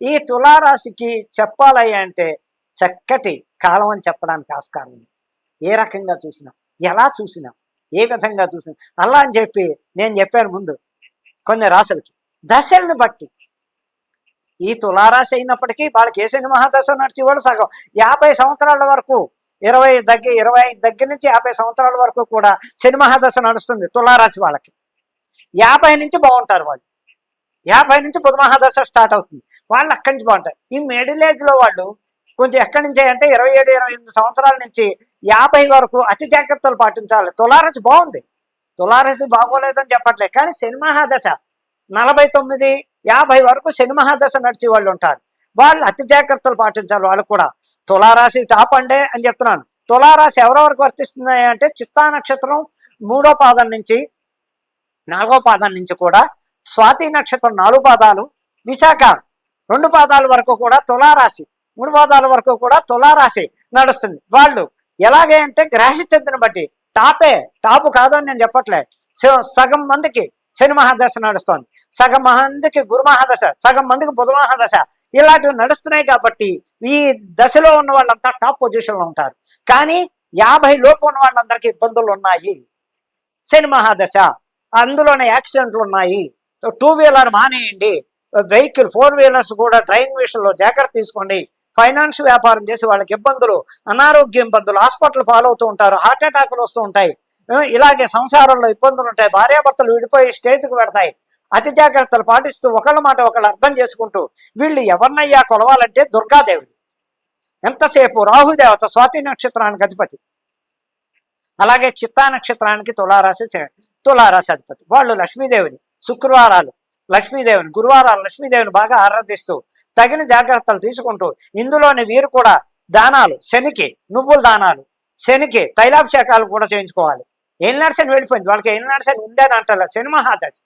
ఈ తులారాశికి చెప్పాలి అంటే చక్కటి కాలం అని చెప్పడానికి ఆస్కారం ఉంది. ఏ రకంగా చూసినా ఎలా చూసినా ఏ విధంగా చూసినా. అలా అని చెప్పి నేను చెప్పాను ముందు కొన్ని రాశులకి. దశలను బట్టి ఈ తులారాశి అయినప్పటికీ వాళ్ళకి ఏ శని మహాదశ నడిచి కూడా సగం. యాభై సంవత్సరాల వరకు ఇరవై దగ్గర ఇరవై ఐదు దగ్గర నుంచి యాభై సంవత్సరాల వరకు కూడా శని మహాదశ నడుస్తుంది తులారాశి వాళ్ళకి. యాభై నుంచి బాగుంటారు వాళ్ళు. యాభై నుంచి బుధ మహాదశ స్టార్ట్ అవుతుంది. వాళ్ళు అక్కడి నుంచి బాగుంటారు ఈ మిడిల్ ఏజ్లో వాళ్ళు కొంచెం ఎక్కడి నుంచి అంటే ఇరవై ఏడు ఇరవై ఎనిమిది సంవత్సరాల నుంచి యాభై వరకు అతి జాగ్రత్తలు పాటించాలి. తులారసి బాగుంది. తులారాశి బాగోలేదని చెప్పట్లేదు. కానీ శని నలభై తొమ్మిది యాభై వరకు శని నడిచే నడిచి వాళ్ళు ఉంటారు. వాళ్ళు అతి జాగ్రత్తలు పాటించాలి వాళ్ళు కూడా. తులారాశి టాప్ అండే అని చెప్తున్నాను. తులారాశి ఎవరెవరికి వర్తిస్తుంది అంటే చిత్తా నక్షత్రం మూడో పాదం నుంచి నాలుగో పాదం నుంచి కూడా స్వాతి నక్షత్రం నాలుగు పాదాలు విశాఖ రెండు పాదాల వరకు కూడా తులారాశి మూడు పాదాల వరకు కూడా తులారాశి నడుస్తుంది. వాళ్ళు ఎలాగే అంటే గ్రహస్థితిని బట్టి టాపే టాపు కాదని నేను చెప్పట్లే. సగం మందికి శని మహాదశ నడుస్తోంది. సగం మందికి గురు మహాదశ సగం మందికి బుధ మహాదశ ఇలాంటివి నడుస్తున్నాయి కాబట్టి ఈ దశలో ఉన్న వాళ్ళంతా టాప్ పొజిషన్లో ఉంటారు. కానీ యాభై లోపు ఉన్న వాళ్ళందరికీ ఇబ్బందులు ఉన్నాయి. శని మహాదశ అందులోనే యాక్సిడెంట్లు ఉన్నాయి. టూ వీలర్ మానేయండి. వెహికల్ ఫోర్ వీలర్స్ కూడా డ్రైవింగ్ విషయంలో జాగ్రత్త తీసుకోండి. ఫైనాన్స్ వ్యాపారం చేసి వాళ్ళకి ఇబ్బందులు అనారోగ్య ఇబ్బందులు హాస్పిటల్ పాలవుతూ ఉంటారు హార్ట్ అటాకులు వస్తూ ఉంటాయి. ఇలాగే సంసారంలో ఇబ్బందులు ఉంటాయి భార్యాభర్తలు విడిపోయి స్టేజ్కి పెడతాయి అతి జాగ్రత్తలు పాటిస్తూ ఒకళ్ళ మాట ఒకళ్ళు అర్థం చేసుకుంటూ వీళ్ళు ఎవరినయ్యా కొలవాలంటే దుర్గాదేవుడు. ఎంతసేపు రాహుదేవత స్వాతి నక్షత్రానికి అధిపతి. అలాగే చిత్తా నక్షత్రానికి తులారాశి తులారాశి అధిపతి. వాళ్ళు లక్ష్మీదేవిని శుక్రవారాలు లక్ష్మీదేవిని గురువారాలు లక్ష్మీదేవిని బాగా ఆరాధిస్తూ తగిన జాగ్రత్తలు తీసుకుంటూ ఇందులోని వీరు కూడా దానాలు శనికి నువ్వుల దానాలు శనికి తైలాభిషేకాలు కూడా చేయించుకోవాలి. ఏం నడిసని వెళ్ళిపోయింది వాళ్ళకి ఏలినాడు శని ఉందని అంటారు శని మహాదశ.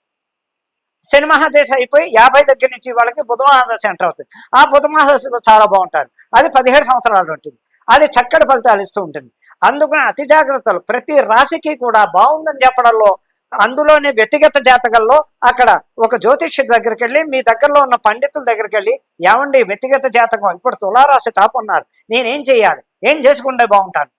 శని మహాదశ అయిపోయి యాభై దగ్గర నుంచి వాళ్ళకి బుధ మహాదశ ఎంటర్ అవుతుంది. ఆ బుధ మహాదశలో చాలా బాగుంటారు. అది పదిహేడు సంవత్సరాలు ఉంటుంది. అది చక్కటి ఫలితాలు ఇస్తూ ఉంటుంది. అందుకని అతి జాగ్రత్తలు ప్రతి రాశికి కూడా బాగుందని చెప్పడంలో అందులోని వ్యక్తిగత జాతకంలో అక్కడ ఒక జ్యోతిష్య దగ్గరికి వెళ్ళి మీ దగ్గరలో ఉన్న పండితుల దగ్గరికి వెళ్ళి ఏమండి వ్యక్తిగత జాతకం ఇప్పుడు తులారాశి టాప్ ఉన్నారు నేనేం చేయాలి? ఏం చేసుకుంటే బాగుంటాను?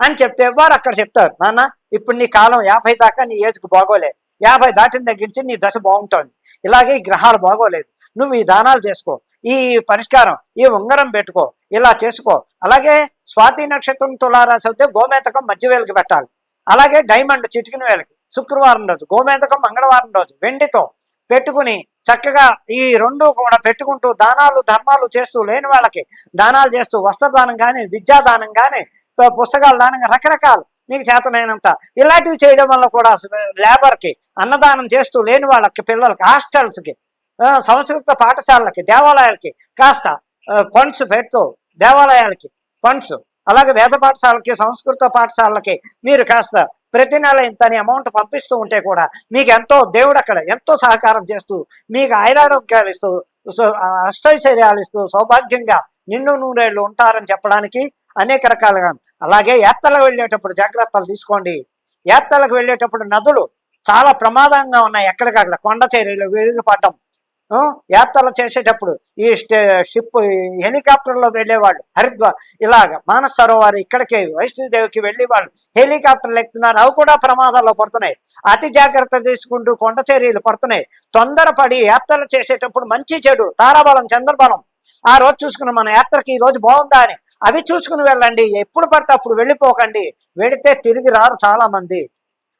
అని చెప్తే వారు అక్కడ చెప్తారు నాన్న ఇప్పుడు నీ కాలం యాభై దాకా నీ ఏజ్కి బాగోలే. యాభై దాటిన దగ్గర నుంచి నీ దశ బాగుంటుంది. ఇలాగే ఈ గ్రహాలు బాగోలేదు. నువ్వు ఈ దానాలు చేసుకో. ఈ పరిష్కారం ఈ ఉంగరం పెట్టుకో. ఇలా చేసుకో. అలాగే స్వాతి నక్షత్రం తులారాశి అయితే గోమేతకం మధ్య వేలకి పెట్టాలి. అలాగే డైమండ్ చిటికిన వేలకి. శుక్రవారం రోజు గోమేతకం మంగళవారం రోజు వెండితో పెట్టుకుని చక్కగా ఈ రెండు కూడా పెట్టుకుంటూ దానాలు ధర్మాలు చేస్తూ లేని వాళ్ళకి దానాలు చేస్తూ వస్త్రదానం కానీ విద్యాదానం కానీ పుస్తకాల దానం రకరకాలు మీకు చేతనైనంత. ఇలాంటివి చేయడం వల్ల కూడా లేబర్కి అన్నదానం చేస్తూ లేని వాళ్ళకి పిల్లలకి హాస్టల్స్కి సంస్కృత పాఠశాలలకి దేవాలయాలకి కాస్త ఫండ్స్ పెడుతూ దేవాలయాలకి ఫండ్స్ అలాగే వేద పాఠశాలకి సంస్కృత పాఠశాలలకి మీరు కాస్త ప్రతి నెల ఇంతని అమౌంట్ పంపిస్తూ ఉంటే కూడా మీకు ఎంతో దేవుడు అక్కడ ఎంతో సహకారం చేస్తూ మీకు ఆయురారోగ్యాలు ఇస్తూ అష్టైశ్వర్యాలు ఇస్తూ సౌభాగ్యంగా నిన్ను నూరేళ్ళు ఉంటారని చెప్పడానికి అనేక రకాలుగా అలాగే యాత్రలకు వెళ్ళేటప్పుడు జాగ్రత్తలు తీసుకోండి. యాత్రలకు వెళ్ళేటప్పుడు నదులు చాలా ప్రమాదంగా ఉన్నాయి. ఎక్కడికక్కడ కొండ చర్యలు విరిగిపడడం యాత్రలు చేసేటప్పుడు ఈ షిప్ హెలికాప్టర్లో వెళ్ళేవాళ్ళు. హరిద్వార్. ఇలాగ మానస సరోవర్ ఇక్కడికి వైష్ణోదేవికి వెళ్ళి వాళ్ళు హెలికాప్టర్లు ఎక్కుతున్నారు. అవి కూడా ప్రమాదాల్లో పడుతున్నాయి. అతి జాగ్రత్త తీసుకుంటూ కొండ చర్యలు పడుతున్నాయి. తొందరపడి యాత్రలు చేసేటప్పుడు మంచి చెడు తారాబలం చంద్రబలం. ఆ రోజు చూసుకుని మన యాత్రకి ఈ రోజు బాగుందా అని. అవి చూసుకుని వెళ్ళండి. ఎప్పుడు పడితే అప్పుడు వెళ్ళిపోకండి. వెళితే తిరిగి రారు చాలా మంది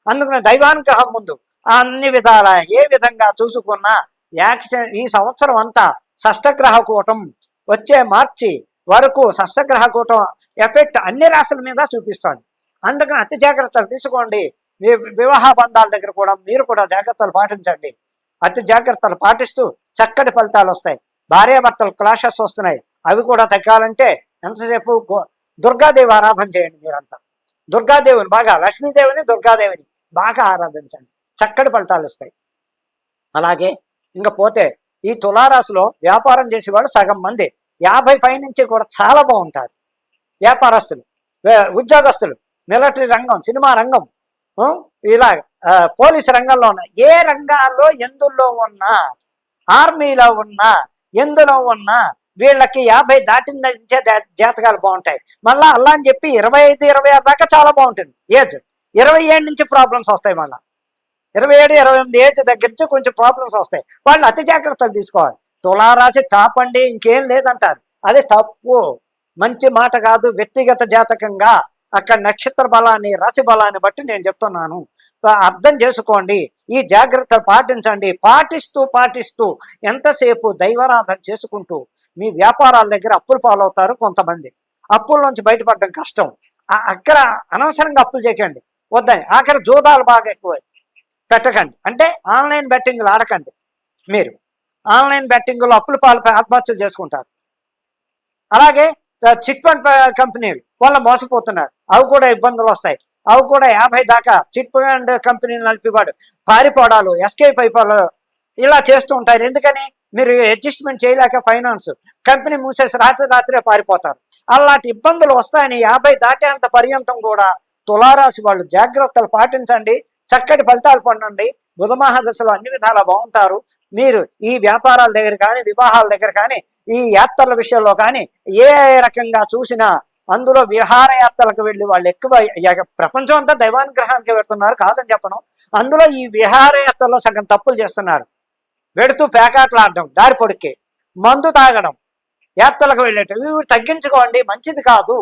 అందుకని దైవానుగ్రహం ముందు. అన్ని విధాల ఏ విధంగా చూసుకున్నా యాక్సిడెంట్ ఈ సంవత్సరం అంతా షష్టగ్రహ కూటం వచ్చే మార్చి వరకు షష్టగ్రహ కూటం ఎఫెక్ట్ అన్ని రాశుల మీద చూపిస్తోంది. అందుకని అతి జాగ్రత్తలు తీసుకోండి. వి- వివాహ బంధాల దగ్గర కూడా మీరు కూడా జాగ్రత్తలు పాటించండి. అతి జాగ్రత్తలు పాటిస్తూ చక్కటి ఫలితాలు వస్తాయి. భార్యాభర్తలు క్లాషెస్ వస్తున్నాయి. అవి కూడా తగ్గాలంటే ఎంతసేపు దుర్గాదేవి ఆరాధన చేయండి మీరంతా. దుర్గాదేవిని బాగా లక్ష్మీదేవిని దుర్గాదేవిని బాగా ఆరాధించండి. చక్కటి ఫలితాలు వస్తాయి. అలాగే ఇంకా పోతే ఈ తులారాశిలో వ్యాపారం చేసేవాళ్ళు సగం మంది. యాభై పై నుంచి కూడా చాలా బాగుంటారు. వ్యాపారస్తులు ఉద్యోగస్తులు మిలిటరీ రంగం సినిమా రంగం ఇలా పోలీస్ రంగంలో ఉన్న ఏ రంగాల్లో ఎందులో ఉన్నా ఆర్మీలో ఉన్నా ఎందులో ఉన్నా వీళ్ళకి యాభై దాటిన నుంచే జాతకాలు బాగుంటాయి. మళ్ళీ అలా అని చెప్పి ఇరవై ఐదు ఇరవై ఆరు దాకా చాలా బాగుంటుంది. ఏజ్ ఇరవై ఏడు నుంచి ప్రాబ్లమ్స్ వస్తాయి మళ్ళీ. ఇరవై ఏడు ఇరవై ఎనిమిది ఏజ్ దగ్గర నుంచి కొంచెం ప్రాబ్లమ్స్ వస్తాయి. వాళ్ళు అతి జాగ్రత్తలు తీసుకోవాలి. తులారాశి టాప్ అండి ఇంకేం లేదంటారు. అది తప్పు. మంచి మాట కాదు వ్యక్తిగత జాతకంగా. అక్కడ నక్షత్ర బలాన్ని రాశి బలాన్ని బట్టి నేను చెప్తున్నాను. అర్థం చేసుకోండి. ఈ జాగ్రత్తలు పాటించండి. పాటిస్తూ పాటిస్తూ ఎంతసేపు దైవారాధన చేసుకుంటూ మీ వ్యాపారాల దగ్గర అప్పులు పాలవుతారు కొంతమంది. అప్పుల నుంచి బయటపడడం కష్టం. ఆ- అక్కడ అనవసరంగా అప్పులు చేయకండి. వద్దని ఆఖరి జూదాలు బాగా ఎక్కువ పెట్టకండి. అంటే ఆన్లైన్ బెట్టింగ్లు ఆడకండి మీరు. ఆన్లైన్ బెట్టింగ్లో అప్పులు పాలు ఆత్మహత్యలు చేసుకుంటారు. అలాగే చిట్ ఫండ్ కంపెనీలు వాళ్ళు మోసపోతున్నారు. అవి కూడా ఇబ్బందులు వస్తాయి. అవి కూడా యాభై దాకా చిట్ ఫండ్ కంపెనీలు నడిపేవాడు. పారిపోవడాలు ఎస్కేప్ అయిపోవడాలు ఇలా చేస్తూ ఉంటారు. ఎందుకని? మీరు అడ్జస్ట్మెంట్ చేయలేక ఫైనాన్స్ కంపెనీ మూసేసి రాత్రి రాత్రే పారిపోతారు. అలాంటి ఇబ్బందులు వస్తాయని యాభై దాటేంత పర్యంతం కూడా తులారాశి వాళ్ళు జాగ్రత్తలు పాటించండి. చక్కటి ఫలితాలు పొందండి. బుధమాహ దశలో అన్ని విధాలా బాగుంటారు. మీరు ఈ వ్యాపారాల దగ్గర కానీ వివాహాల దగ్గర కానీ ఈ యాత్రల విషయంలో కానీ ఏ రకంగా చూసినా అందులో విహారయాత్రలకు వెళ్ళి వాళ్ళు ఎక్కువ ప్రపంచం అంతా దైవానుగ్రహానికి వెళ్తున్నారు కాదని చెప్పను. అందులో ఈ విహారయాత్రలో సగం తప్పులు చేస్తున్నారు. వెడుతూ పేకాట్లాడడం దారి పొడికి మందు తాగడం యాత్రలకు వెళ్ళేటం ఇవి తగ్గించుకోండి మంచిది కాదు.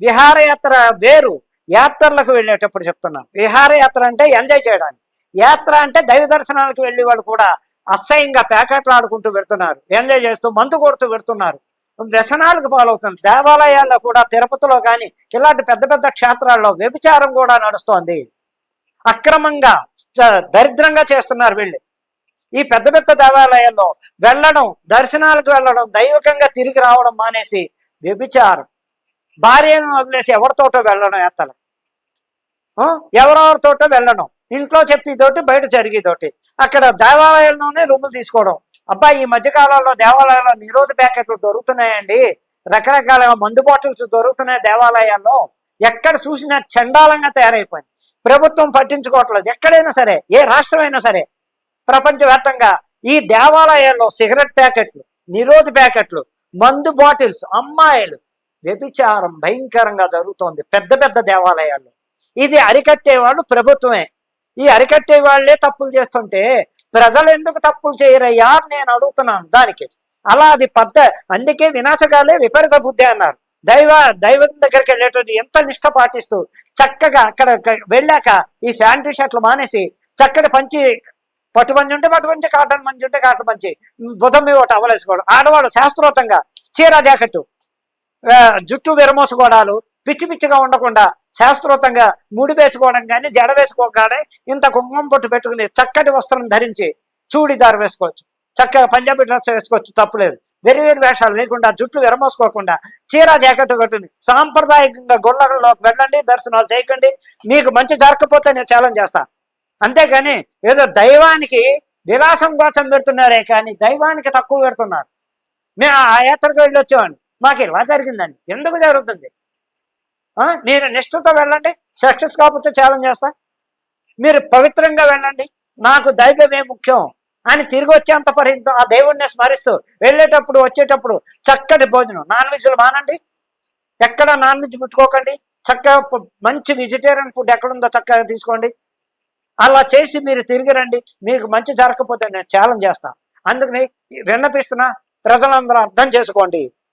విహారయాత్ర వేరు. యాత్రలకు వెళ్ళేటప్పుడు చెప్తున్నాను విహారయాత్ర అంటే ఎంజాయ్ చేయడానికి. యాత్ర అంటే దైవ దర్శనాలకు వెళ్ళి వాళ్ళు కూడా అసహ్యంగా ప్యాకెట్లు ఆడుకుంటూ పెడుతున్నారు ఎంజాయ్ చేస్తూ మందు కొడుతూ పెడుతున్నారు వ్యసనాలకు పాలవుతున్నారు. దేవాలయాల్లో కూడా తిరుపతిలో కానీ ఇలాంటి పెద్ద పెద్ద క్షేత్రాల్లో వ్యభిచారం కూడా నడుస్తోంది. అక్రమంగా దరిద్రంగా చేస్తున్నారు వీళ్ళు. ఈ పెద్ద పెద్ద దేవాలయాల్లో వెళ్ళడం దర్శనాలకు వెళ్ళడం దైవికంగా తిరిగి రావడం మానేసి వ్యభిచారం. భార్యను వదిలేసి ఎవరితోటో వెళ్ళడం యాత్రలు ఎవరెవరితోటో వెళ్ళడం ఇంట్లో చెప్పేదోటి బయట జరిగేదోటి అక్కడ దేవాలయంలోనే రూములు తీసుకోవడం. అబ్బా ఈ మధ్య కాలంలో దేవాలయాల్లో నిరోధ ప్యాకెట్లు దొరుకుతున్నాయండి. రకరకాల మందు బాటిల్స్ దొరుకుతున్నాయి దేవాలయాల్లో. ఎక్కడ చూసినా చండాలంగా తయారైపోయింది. ప్రభుత్వం పట్టించుకోవట్లేదు. ఎక్కడైనా సరే ఏ రాష్ట్రమైనా సరే ప్రపంచవ్యాప్తంగా ఈ దేవాలయాల్లో సిగరెట్ ప్యాకెట్లు నిరోధ ప్యాకెట్లు మందు బాటిల్స్ అమ్మాయిలు వ్యభిచారం భయంకరంగా జరుగుతోంది. పెద్ద పెద్ద దేవాలయాల్లో ఇది అరికట్టేవాళ్ళు ప్రభుత్వమే. ఈ అరికట్టే వాళ్ళే తప్పులు చేస్తుంటే ప్రజలు ఎందుకు తప్పులు చేయరయ్యా నేను అడుగుతున్నాను దానికి. అలా అది పెద్ద అందుకే వినాశకాలే విపరీత బుద్ధి అన్నారు. దైవ దైవం దగ్గరికి వెళ్ళేటువంటి ఎంత నిష్ట పాటిస్తూ చక్కగా అక్కడ వెళ్ళాక ఈ ఫ్యాంటరీ షర్ట్లు మానేసి చక్కటి పంచి పట్టు పంచి ఉంటే పట్టు పంచి కాటన్ మంచి ఉంటే కాటన్ పంచి భుజం మీద ఒకటి అవలేసుకోవడం ఆడవాళ్ళు శాస్త్రోతంగా చీర జాకెట్టు జుట్టు విరమోసుకోవడాలు పిచ్చి పిచ్చిగా ఉండకుండా శాస్త్రోతంగా ముడి వేసుకోవడం కానీ జడ వేసుకోగానే ఇంత కుంకుమం పొట్టు పెట్టుకుని చక్కటి వస్త్రం ధరించి చూడిదారు వేసుకోవచ్చు. చక్కగా పంజాబీ డ్రెస్ వేసుకోవచ్చు తప్పులేదు వేరు వేరు వేషాలు లేకుండా జుట్లు విరమోసుకోకుండా చీర జాకెట్ కట్టుని సాంప్రదాయకంగా గుళ్ళలో వెళ్ళండి దర్శనాలు చేయకండి మీకు మంచి జరగకపోతే నేను ఛాలెంజ్ చేస్తా. అంతేగాని ఏదో దైవానికి విలాసం కోసం పెడుతున్నారే కానీ దైవానికి తక్కువ పెడుతున్నారు. మేము ఆ యాత్రకు వెళ్ళి వచ్చామండి మాకు ఇలా జరిగిందండి? ఎందుకు జరుగుతుంది? మీరు నిష్ఠతో వెళ్ళండి సక్సెస్ కాకపోతే ఛాలెంజ్ చేస్తా. మీరు పవిత్రంగా వెళ్ళండి నాకు దైవమే ముఖ్యం అని తిరిగి వచ్చేంత పర్యంతం ఆ దేవుణ్ణి స్మరిస్తూ వెళ్ళేటప్పుడు వచ్చేటప్పుడు చక్కటి భోజనం. నాన్ వెజ్లు మానండి. ఎక్కడ నాన్ వెజ్ ముట్టుకోకండి. చక్కగా మంచి వెజిటేరియన్ ఫుడ్ ఎక్కడుందో చక్కగా తీసుకోండి. అలా చేసి మీరు తిరిగి రండి. మీకు మంచి జరగకపోతే నేను ఛాలెంజ్ చేస్తాను అందుకని విన్నపిస్తున్నా ప్రజలందరూ అర్థం చేసుకోండి.